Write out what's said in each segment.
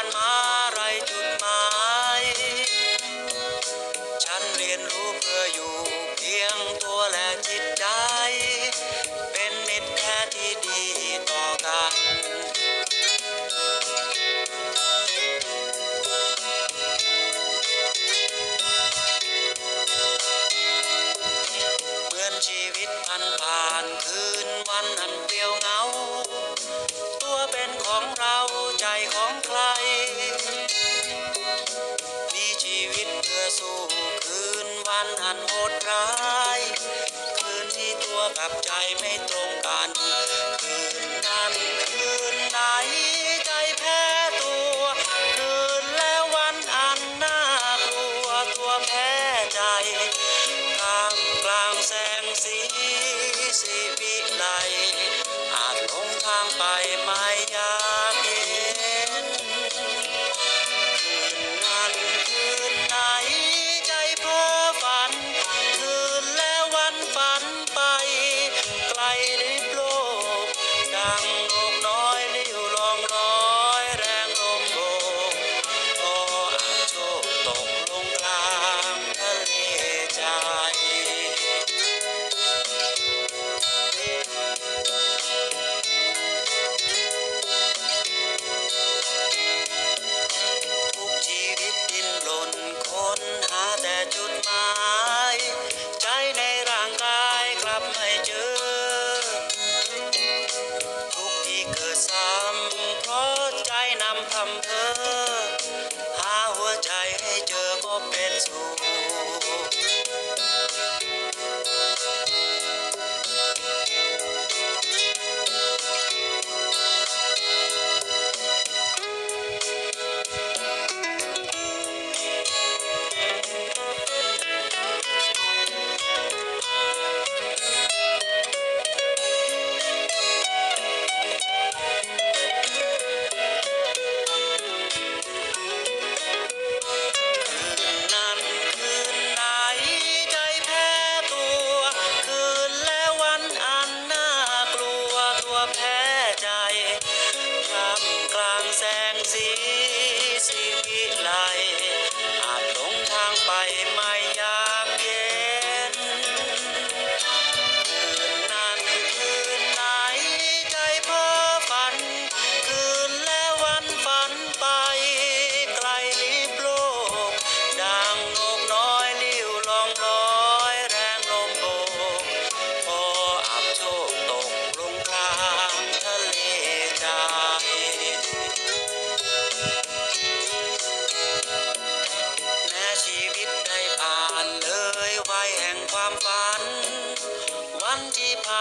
านหาไรจุดหมาย ฉันเรียนรู้เพื่ออยู่เพียงตัวและจิตใจ เป็นมิตรแท้ที่ดีต่อกันชีวิตพันผ่านคือ สู้คืนวันอันโหดร้ายคืนที่ตัวกับใจไม่ตรงกัน คืนนั้นคืนไหนใจแพ้ตัว คืนแล้ววันอันน่ากลัวตัวแพ้ใจกลางกลางแสงสีสีวิไลอาจหลงทางไป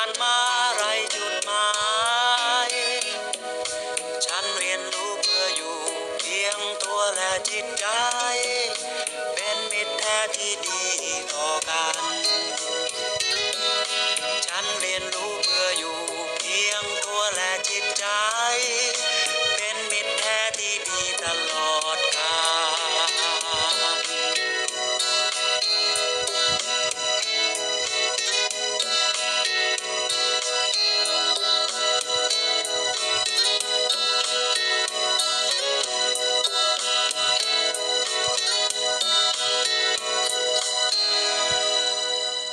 านมาไรจุดหมาย ฉันเรียนรู้เพื่ออยู่ เพียงตัวและจิตใจ เป็นมิตรแท้ที่ดี